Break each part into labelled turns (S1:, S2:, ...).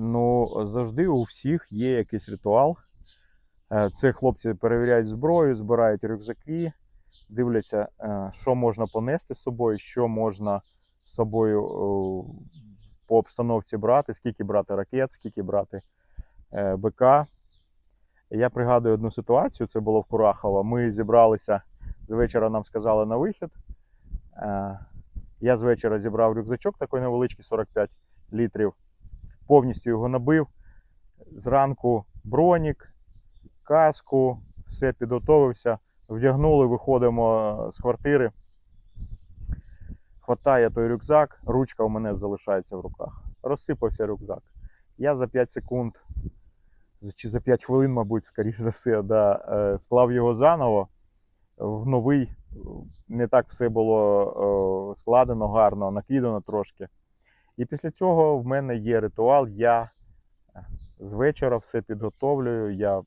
S1: Ну, завжди у всіх є якийсь ритуал. Е, Це хлопці перевіряють зброю, збирають рюкзаки, дивляться, е, що можна понести з собою, що можна з собою е, по обстановці брати, скільки брати ракет, скільки брати БК. Я пригадую одну ситуацію, це було в Курахово. Ми зібралися з вечора, нам сказали на вихід. Я з вечора зібрав рюкзачок, такий невеличкий 45 літрів, повністю його набив. Зранку бронік, каску, все підготовився, вдягнули, виходимо з квартири. Хватає той рюкзак, ручка у мене залишається в руках. Розсипався рюкзак. Я за 5 секунд, чи за 5 хвилин, мабуть, скоріш за все, да, е, склав його заново в новий. Не так все було е, складено гарно, накидано трошки. І після цього в мене є ритуал. Я з вечора все підготовлюю, я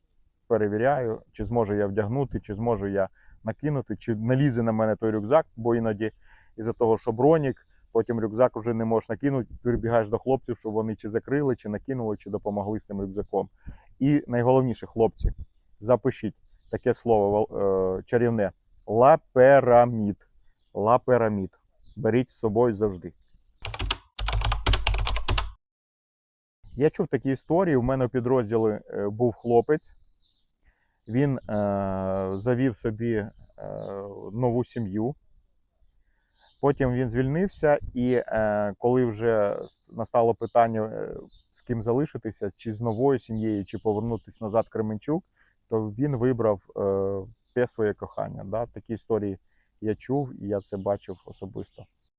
S1: перевіряю, чи зможу я вдягнути, чи зможу я накинути, чи налізе на мене той рюкзак, бо іноді із-за того, що бронік, потім рюкзак вже не можеш накинути, прибігаєш до хлопців, щоб вони чи закрили, чи накинули, чи допомогли з тим рюкзаком. І найголовніше, хлопці, запишіть таке слово е, чарівне лаперамід. Лаперамід. Беріть з собою завжди. Я чув такі історії. У мене у підрозділі е, був хлопець. Він е, завів собі е, нову сім'ю. Потім він звільнився, і е, коли вже настало питання, е, з ким залишитися, чи з новою сім'єю, чи повернутися назад в Кременчук, то він вибрав е, те своє кохання. Да? Такі історії я чув і я це бачив особисто.